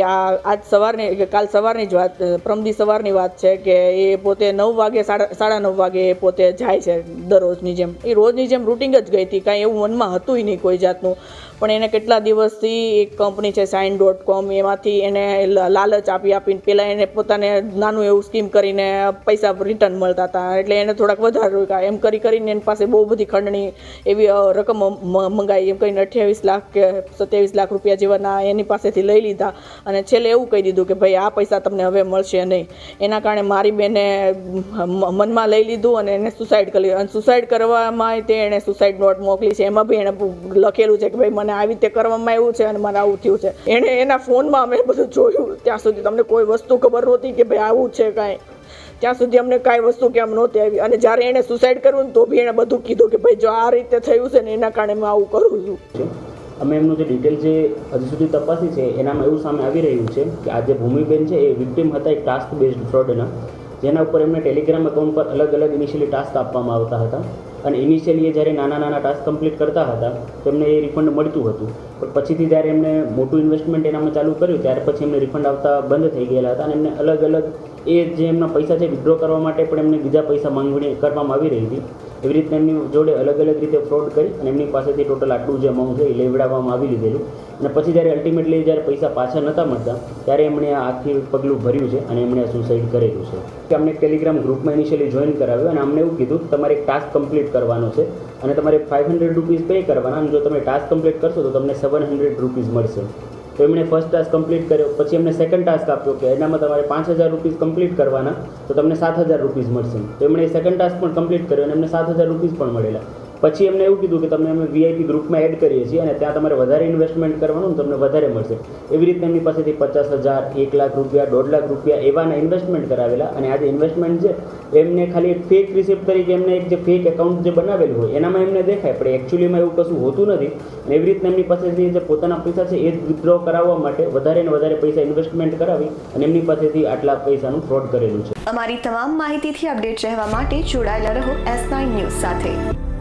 આ આજ સવારની કાલ સવારની જ વાત પ્રમદી સવારની વાત છે કે એ પોતે નવ વાગે સાડા સાડા નવ વાગે એ પોતે જાય છે દરરોજની જેમ. એ રોજની જેમ રૂટિંગ જ ગઈ હતી, કાંઈ એવું મનમાં હતું નહીં કોઈ જાતનું. પણ એને કેટલા દિવસથી એક કંપની છે સાઇન ડોટ કોમ, એમાંથી એને લાલચ આપી આપીને પહેલાં એને પોતાને નાનું એવું સ્કીમ કરીને પૈસા રિટર્ન મળતા હતા. એટલે એને થોડાક વધારે રોક્યા. એમ કરી કરીને એની પાસે બહુ બધી ખંડણી એવી રકમ મંગાઈ. એમ કહીને અઠ્યાવીસ લાખ કે સત્યાવીસ લાખ રૂપિયા જેવાના એની પાસેથી લઈ લીધા. અને છેલ્લે એવું કહી દીધું કે ભાઈ, આ પૈસા તમને હવે મળશે નહીં. એના કારણે મારી બેને મનમાં લઈ લીધું અને એને સુસાઇડ કરી અને સુસાઇડ કરવામાં તે એણે સુસાઇડ નોટ મોકલી છે. એમાં બી એણે લખેલું છે કે ભાઈ, મને આવી રીતે કરવામાં આવ્યું છે અને મને આવું થયું છે. એણે એના ફોનમાં અમે બધું જોયું. ત્યાં સુધી તમને કોઈ વસ્તુ ખબર નહોતી કે ભાઈ, આવું છે કાંઈ. ત્યાં સુધી અમને કાંઈ વસ્તુ કેમ નહોતી આવી. અને જ્યારે એણે સુસાઇડ કર્યું ને તો બી એણે બધું કીધું કે ભાઈ, જો આ રીતે થયું છે ને, એના કારણે મેં આવું કરું છે. અમે એમનું જે ડિટેલ જે હજુ સુધી તપાસી છે, એનામાં એવું સામે આવી રહ્યું છે કે આ જે ભૂમિબેન છે, એ વિક્ટિમ હતા એક ટાસ્ક બેઝડ ફ્રોડના જેના ઉપર એમને ટેલિગ્રામ એકાઉન્ટ પર અલગ અલગ ઇનિશિયલી ટાસ્ક આપવામાં આવતા હતા. અને ઇનિશિયલી એ જ્યારે નાના નાના ટાસ્ક કમ્પ્લીટ કરતા હતા, તો એમને એ રિફંડ મળતું હતું. પણ પછીથી જ્યારે એમને મોટું ઇન્વેસ્ટમેન્ટ એનામાં ચાલુ કર્યું, ત્યારે પછી એમને રિફંડ આવતા બંધ થઈ ગયેલા હતા અને એમને અલગ અલગ એ જે એમના પૈસા છે વિડ્રો કરવા માટે પણ એમને બીજા પૈસા માંગણી કરવામાં આવી રહી હતી. એવી રીતના એમની જોડે અલગ અલગ રીતે ફ્રોડ કરી અને એમની પાસેથી ટોટલ આટલું જે અમાઉન્ટ છે, એ લેવડાવવામાં આવી લીધેલું. અને પછી જ્યારે અલ્ટિમેટલી જ્યારે પૈસા પાછા નહોતા મળતા, ત્યારે એમણે આ આખી પગલું ભર્યું છે અને એમણે સુસાઇડ કરેલું છે. કે અમને ટેલિગ્રામ ગ્રુપમાં ઇનિશિયલી જોઈન કરાવ્યું અને અમને એવું કીધું તમારે એક ટાસ્ક કમ્પ્લીટ કરવાનો છે અને તમારે ફાઇવ હંડ્રેડ રૂપીઝ પે કરવાના અને જો તમે ટાસ્ક કમ્પ્લીટ કરશો તો તમને સેવન હંડ્રેડ રૂપીઝ મળશે. તો એમણે ફર્સ્ટ ટાસ્ક કમ્પ્લીટ કર્યો, પછી એમને સેકન્ડ ટાસ્ક આપ્યો કે એનામાં તમારે પાંચ હજાર રૂપીઝ કમ્પ્લીટ કરવાના તો તમને સાત હજાર રૂપીઝ મળશે. તો એમણે સેકન્ડ ટાસ્ક પણ કમ્પ્લીટ કર્યો અને એમને સાત હજાર રૂપીઝ પણ મળેલા. પછી એમને એવું કીધું કે તમને અમે વીઆઈપી ગ્રુપમાં એડ કરીએ છીએ અને ત્યાં તમારે વધારે ઇન્વેસ્ટમેન્ટ કરવાનું તમને વધારે મળશે. એવી રીતે એમની પાસેથી પચાસ હજાર, એક લાખ રૂપિયા, દોઢ લાખ રૂપિયા એવાના ઇન્વેસ્ટમેન્ટ કરાવેલા અને આ જે ઇન્વેસ્ટમેન્ટ છે, એમને ખાલી એક ફેક રિસિપ્ટ તરીકે એમને એક જે ફેક એકાઉન્ટ જે બનાવેલું હોય, એનામાં એમને દેખાય. પણ એકચ્યુઅલીમાં એવું કશું હોતું નથી. અને એવી રીતના એમની પાસેથી જે પોતાના પૈસા છે, એ જ વિથડ્રો કરાવવા માટે વધારે ને વધારે પૈસા ઇન્વેસ્ટમેન્ટ કરાવી અને એમની પાસેથી આટલા પૈસાનું ફ્રોડ કરેલું છે. અમારી તમામ માહિતીથી અપડેટ રહેવા માટે જોડાયેલા રહો એસ નાઇન ન્યૂઝ સાથે.